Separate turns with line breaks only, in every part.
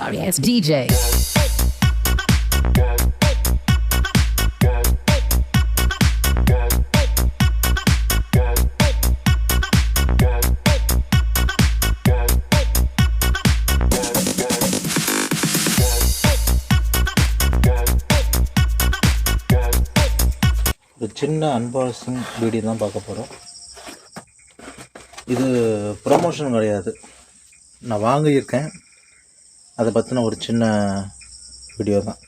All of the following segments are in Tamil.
sorry ass DJ.
சின்ன அன்பாக்சிங் வீடியோ தான் பார்க்க போகிறோம் இது ப்ரொமோஷன் கிடையாது. நான் வாங்கியிருக்கேன். அதை பற்றின ஒரு சின்ன வீடியோ தான்.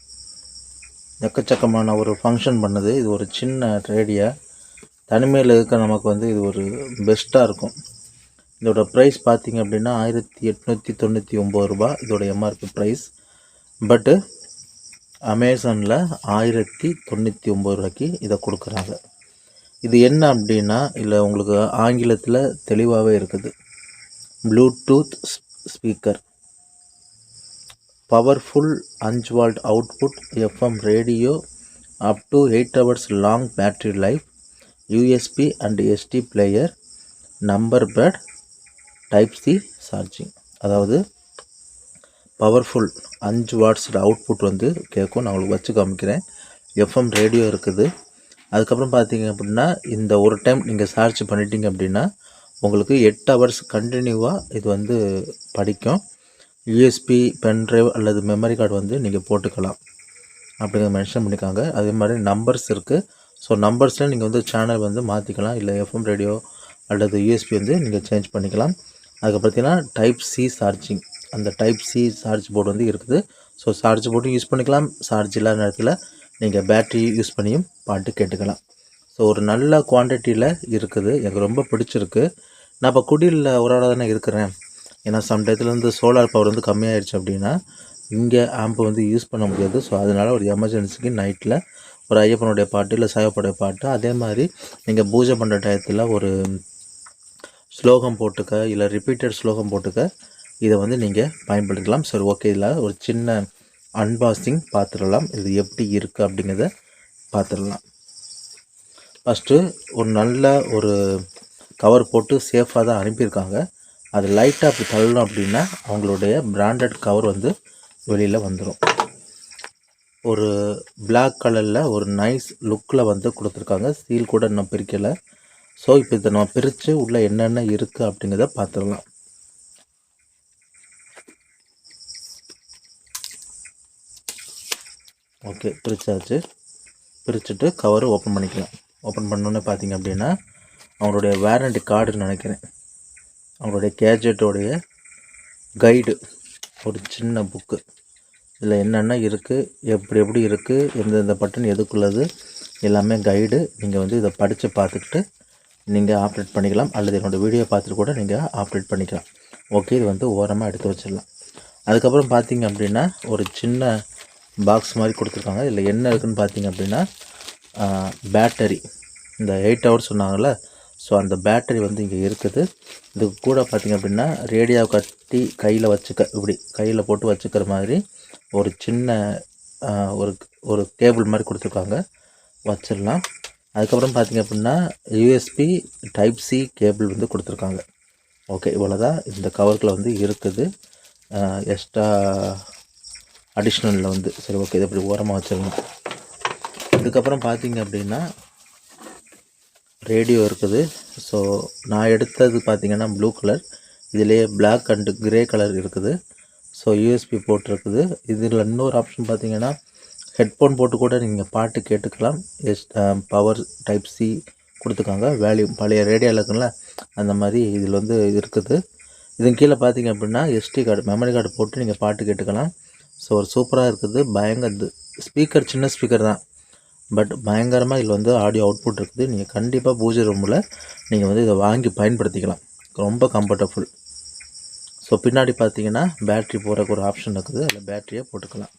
எக்கச்சக்கமான ஒரு ஃபங்க்ஷன் பண்ணுது. இது ஒரு சின்ன ரேடியா தனிமையில் இருக்க நமக்கு வந்து இது ஒரு பெஸ்ட்டாக இருக்கும். இதோட ப்ரைஸ் பார்த்தீங்க அப்படின்னா ஆயிரத்தி எட்நூற்றி தொண்ணூற்றி ஒம்பது ரூபா. இதோட எம்ஆர்பி ப்ரைஸ் பட்டு அமேசானில் ஆயிரத்தி தொண்ணூற்றி ஒம்பது ரூபாய்க்கு இதை கொடுக்குறாங்க. இது என்ன அப்படின்னா இல்லை உங்களுக்கு ஆங்கிலத்தில் தெளிவாகவே இருக்குது. ப்ளூடூத் ஸ்பீக்கர் பவர்ஃபுல் அஞ்சு watt output FM radio up to eight hours long battery life USB and SD player number pad type C charging அதாவது பவர்ஃபுல் அஞ்சு வாட்ஸோட அவுட்புட் வந்து கேட்கும் நான் உங்களுக்கு வச்சு காமிக்கிறேன். எஃப்எம் ரேடியோ இருக்குது. அதுக்கப்புறம் பார்த்தீங்க அப்படின்னா இந்த ஒரு டைம் நீங்கள் சார்ஜ் பண்ணிட்டீங்க அப்படின்னா உங்களுக்கு எட்டு ஹவர்ஸ் கண்டினியூவாக இது வந்து படிக்கும். யூஎஸ்பி பென்ட்ரைவ் அல்லது மெமரி கார்டு வந்து நீங்கள் போட்டுக்கலாம். அப்படிங்கிறத மென்ஷன் பண்ணிக்காங்க அதே மாதிரி நம்பர்ஸ் இருக்குது ஸோ நம்பர்ஸில் நீங்கள் வந்து சேனல் வந்து மாற்றிக்கலாம் இல்லை எஃப்எம் ரேடியோ அல்லது யூஎஸ்பி வந்து நீங்கள் சேஞ்ச் பண்ணிக்கலாம். அதுக்கு பார்த்தீங்கன்னா டைப் சி சார்ஜிங் அந்த டைப் சி சார்ஜ் போர்டு வந்து இருக்குது. ஸோ சார்ஜ் போர்டும் யூஸ் பண்ணிக்கலாம். சார்ஜ் இல்லாத நேரத்தில் நீங்கள் பேட்ரி யூஸ் பண்ணியும் பாட்டு கேட்டுக்கலாம். ஸோ ஒரு நல்ல குவான்டிட்டியில் இருக்குது. எனக்கு ரொம்ப பிடிச்சிருக்கு. நான் இப்போ குடியில் ஒரு ஆளாக தானே இருக்கிறேன். ஏன்னா சம் டயத்தில் வந்து சோலார் பவர் வந்து கம்மியாயிடுச்சு அப்படின்னா இங்கே ஆம்பை வந்து யூஸ் பண்ண முடியாது. ஸோ அதனால் ஒரு எமர்ஜென்சிக்கு நைட்டில் ஒரு ஐயப்பனுடைய பாட்டு இல்லை சாயப்படைய பாட்டு அதே மாதிரி நீங்கள் பூஜை பண்ணுற டயத்தில் ஒரு ஸ்லோகம் போட்டுக்க இல்லை ரிப்பீட்டட் ஸ்லோகம் போட்டுக்க இதை வந்து நீங்கள் பயன்படுத்தலாம். சரி ஓகே இதில் ஒரு சின்ன அன்பாக்சிங் பார்த்துடலாம் இது எப்படி இருக்குது அப்படிங்கிறத பார்த்துடலாம் ஃபஸ்ட்டு ஒரு நல்ல ஒரு கவர் போட்டு சேஃபாக தான் அனுப்பியிருக்காங்க. அது லைட்டாக அப்படி தள்ளணும் அப்படின்னா அவங்களுடைய பிராண்டட் கவர் வந்து வெளியில் வந்துடும் ஒரு பிளாக் கலரில் ஒரு நைஸ் லுக்கில் வந்து கொடுத்துருக்காங்க. சீல் கூட இன்னும் பிரிக்கலை. ஸோ இப்போ இதை நம்ம பிரித்து உள்ளே என்னென்ன இருக்குது அப்படிங்கிறத பார்த்துடலாம் ஓகே பிரித்தாச்சு பிரிச்சுட்டு கவரை ஓப்பன் பண்ணிக்கலாம். ஓப்பன் பண்ணோன்னே பார்த்தீங்க அப்படின்னா அவங்களுடைய வாரண்டி கார்டுன்னு நினைக்கிறேன். அவங்களுடைய கேஜெட்டோடைய கைடு ஒரு சின்ன புக்கு இதில் என்னென்ன இருக்குது எப்படி எப்படி இருக்குது எந்தெந்த பட்டன் எதுக்குள்ளது எல்லாமே கைடு நீங்கள் வந்து இதை படித்து பார்த்துக்கிட்டு நீங்கள் ஆப்ரேட் பண்ணிக்கலாம். அல்லது என்னோடய வீடியோ பார்த்துட்டு கூட நீங்கள் ஆப்ரேட் பண்ணிக்கலாம். ஓகே இது வந்து ஓரமாக எடுத்து வச்சிடலாம். அதுக்கப்புறம் பார்த்தீங்க அப்படின்னா ஒரு சின்ன பாக்ஸ் மாதிரி கொடுத்துருக்காங்க. இதில் என்ன இருக்குதுன்னு பார்த்தீங்க அப்படின்னா பேட்டரி இந்த எயிட் ஹவர்ஸ் சொன்னாங்கள்ல ஸோ அந்த பேட்டரி வந்து இங்கே இருக்குது. இது கூட பார்த்திங்க அப்படின்னா ரேடியோ கட்டி கையில் வச்சுக்க இப்படி கையில் போட்டு வச்சுக்கிற மாதிரி ஒரு சின்ன ஒரு ஒரு கேபிள் மாதிரி கொடுத்துருக்காங்க. வச்சிடலாம். அதுக்கப்புறம் பார்த்தீங்க அப்படின்னா யூஎஸ்பி டைப் சி கேபிள் வந்து கொடுத்துருக்காங்க. ஓகே இவ்வளோ தான் இந்த கவருக்குள்ள வந்து இருக்குது. எக்ஸ்ட்ரா அடிஷ்னலில் வந்து சரி ஓகே இதை இப்படி ஓரமாக வச்சிடலாம். இதுக்கப்புறம் பார்த்தீங்க அப்படின்னா ரேடியோ இருக்குது. ஸோ நான் எடுத்தது பார்த்திங்கன்னா ப்ளூ கலர் இதுலேயே பிளாக் அண்டு கிரே கலர் இருக்குது. ஸோ யூஎஸ்பி போட்டிருக்குது. இதில் இன்னொரு ஆப்ஷன் பார்த்திங்கன்னா ஹெட்ஃபோன் போட்டு கூட நீங்கள் பாட்டு கேட்டுக்கலாம். S power um, type C கொடுத்துருக்காங்க வேல்யூ பழைய ரேடியோவில் இருக்குல்ல அந்த மாதிரி இதில் வந்து இருக்குது. இதன் கீழே பார்த்தீங்க அப்படின்னா எஸ்டி கார்டு மெமரி கார்டு போட்டு நீங்கள் பாட்டு கேட்டுக்கலாம். ஸோ ஒரு சூப்பராக இருக்குது. பயங்கர ஸ்பீக்கர் சின்ன ஸ்பீக்கர் தான். பட் பயங்கரமாக இதில் வந்து ஆடியோ அவுட்புட் இருக்குது. நீங்கள் கண்டிப்பாக பூஜை ரூமில் நீங்கள் வந்து இதை வாங்கி பயன்படுத்திக்கலாம். ரொம்ப கம்ஃபர்டபுள் ஸோ பின்னாடி பார்த்தீங்கன்னா பேட்ரி போகிறக்கு ஒரு ஆப்ஷன் இருக்குது. அதில் பேட்ரியை போட்டுக்கலாம்.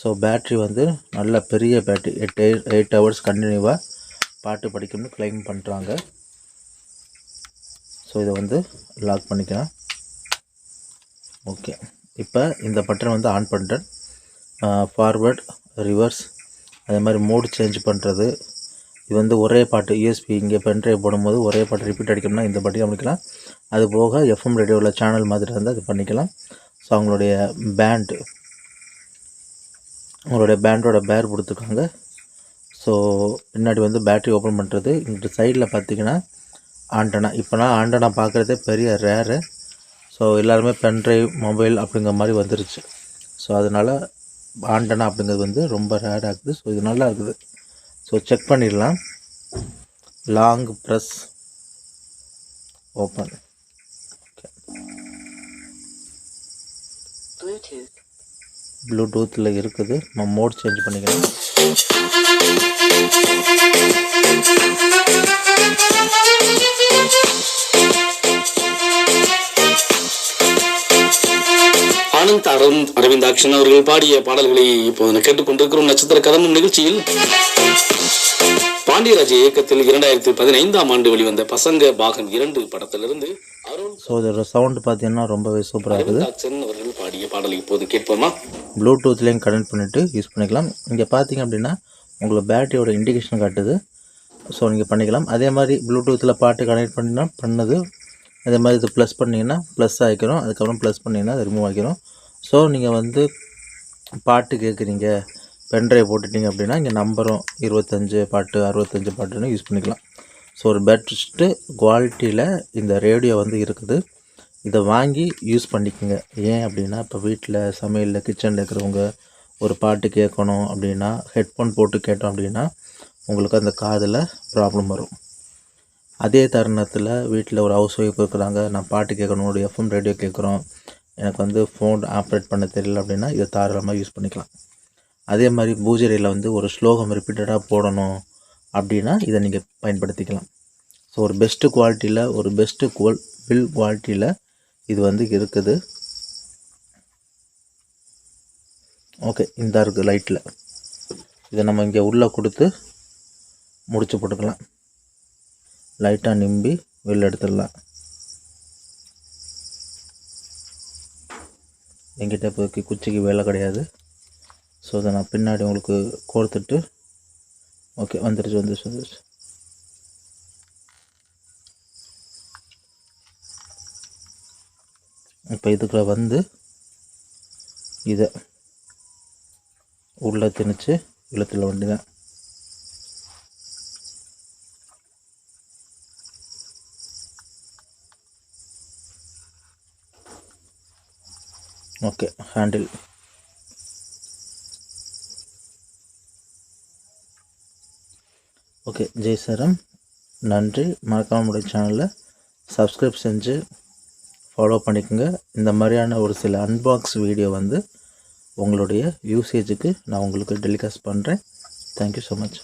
ஸோ பேட்ரி வந்து நல்ல பெரிய பேட்ரி எட்டு எயிட் ஹவர்ஸ் கண்டினியூவாக பாட்டு படிக்கணும்னு கிளைம் பண்ணுறாங்க ஸோ இதை வந்து லாக் பண்ணிக்கலாம். ஓகே இப்போ இந்த பட்டன் வந்து ஆன் பண்ணுறேன் ஃபார்வர்ட் ரிவர்ஸ் அதே மாதிரி மோடு சேஞ்ச் பண்ணுறது இது வந்து ஒரே பாட்டு யூஎஸ்பி இங்கே பென்ட்ரைவ் போடும்போது ஒரே பாட்டு ரிப்பீட் அடிக்கணும்னா இந்த பாட்டி அமைக்கலாம் அது போக எஃப்எம் ரேடியோவில் சேனல் மாதிரி இருந்தால் அது பண்ணிக்கலாம். ஸோ அவங்களுடைய பேண்ட் அவங்களுடைய பேண்டோட பேர் கொடுத்துருக்காங்க. ஸோ பின்னாடி வந்து பேட்டரி ஓப்பன் பண்ணுறது இங்கிட்டு சைடில் பார்த்தீங்கன்னா ஆண்டனா. இப்போலாம் ஆண்டனா பார்க்குறதே பெரிய ரேரு ஸோ எல்லாருமே பென்ட்ரைவ் மொபைல் அப்படிங்கிற மாதிரி வந்துருச்சு. ஸோ அதனால் ஆண்டனா அப்படிங்கிறது வந்து ரொம்ப ரேர் இருக்குது. ஸோ இது நல்லா இருக்குது. ஸோ செக் பண்ணிடலாம். லாங் ப்ரெஸ் ஓப்பன்
ஓகே
ப்ளூடூத்தில் இருக்குது. நம்ம மோட் சேஞ்ச் பண்ணிக்கலாம்
ஆனந்த் அரவிந்த் அரவிந்தாக்ஷன் அவர்கள் பாடிய பாடல்களை இப்போது கேட்டுக்கொண்டிருக்கிறோம். நட்சத்திர கதம்பம் நிகழ்ச்சியில் பாண்டியராஜ் இயக்கத்தில் இரண்டாயிரத்தி பதினைந்தாம் ஆண்டு வெளிவந்த பசங்க பாகம் இரண்டு படத்திலிருந்து அருண்
ஸோ இதோட சவுண்டு பார்த்தீங்கன்னா ரொம்பவே சூப்பராக இருக்குது.
அவர்கள் பாடிய பாடலை இப்போது கேட்போமா?
ப்ளூடூத்லேயும் கனெக்ட் பண்ணிவிட்டு யூஸ் பண்ணிக்கலாம். இங்கே பார்த்தீங்க அப்படின்னா உங்களுக்கு பேட்டரியோட இண்டிகேஷன் காட்டுது. ஸோ நீங்கள் பண்ணிக்கலாம். அதே மாதிரி ப்ளூடூத்தில் பாட்டு கனெக்ட் பண்ணினா பண்ணது. அதே மாதிரி இது ப்ளஸ் பண்ணிங்கன்னா ப்ளஸ் ஆகிக்கிறோம். அதுக்கப்புறம் ப்ளஸ் பண்ணிங்கன்னா அது ரிமூவ் ஆகிக்கிறோம். ஸோ நீங்கள் வந்து பாட்டு கேட்குறீங்க பென்ட்ரைவ் போட்டுட்டிங்க அப்படின்னா இங்கே நம்பரும் இருபத்தஞ்சு பாட்டு அறுபத்தஞ்சு பாட்டுன்னு யூஸ் பண்ணிக்கலாம். ஸோ ஒரு பெஸ்ட்டு குவாலிட்டியில் இந்த ரேடியோ வந்து இருக்குது. இதை வாங்கி யூஸ் பண்ணிக்கோங்க. ஏன் அப்படின்னா இப்போ வீட்டில் சமையலில் கிச்சனில் இருக்கிறவங்க ஒரு பாட்டு கேட்கணும் அப்படின்னா ஹெட்ஃபோன் போட்டு கேட்டோம் அப்படின்னா உங்களுக்கு அந்த காதில் ப்ராப்ளம் வரும். அதே தருணத்தில் வீட்டில் ஒரு ஹவுஸ் ஒய்ஃப் இருக்கிறாங்க. நான் பாட்டு கேட்கணும் ஒரு எஃப்எம் ரேடியோ கேட்குறோம். எனக்கு வந்து ஃபோன் ஆப்ரேட் பண்ண தெரியல அப்படின்னா இதை தாராளமாக யூஸ் பண்ணிக்கலாம். அதே மாதிரி பூஜரையில் வந்து ஒரு ஸ்லோகம் ரிப்பீட்டடாக போடணும் அப்படின்னா இதை நீங்கள் பயன்படுத்திக்கலாம். ஸோ ஒரு பெஸ்ட்டு குவாலிட்டியில் ஒரு பெஸ்ட்டு குவல் பில் குவாலிட்டியில் இது வந்து இருக்குது. ஓகே இந்த இருக்குது லைட்டில் இதை நம்ம இங்கே உள்ளே கொடுத்து முடிச்சு போட்டுக்கலாம். லைட்டாக நிம்பி வெளில எடுத்துடலாம். எங்கிட்ட இப்போதைக்கு குச்சிக்கு வேலை கிடையாது. ஸோ அதை நான் பின்னாடி உங்களுக்கு கோர்த்துட்டு ஓகே வந்துருச்சு வந்துருச்சு வந்துருச்சு. இப்போ இதுக்குள்ளே வந்து இதை உள்ளே திணிச்சு இழுத்துல வேண்டியதான் ஓகே ஹேண்டில். ஓகே ஜெய் சரம். நன்றி. மறக்காம சேனலில் சப்ஸ்கிரைப் செஞ்சு ஃபாலோ பண்ணிக்கோங்க. இந்த மாதிரியான ஒரு சில அன்பாக்ஸ் வீடியோ வந்து உங்களுடைய யூசேஜுக்கு நான் உங்களுக்கு டெலிகாஸ்ட் பண்ணுறேன் தேங்க்யூ ஸோ மச்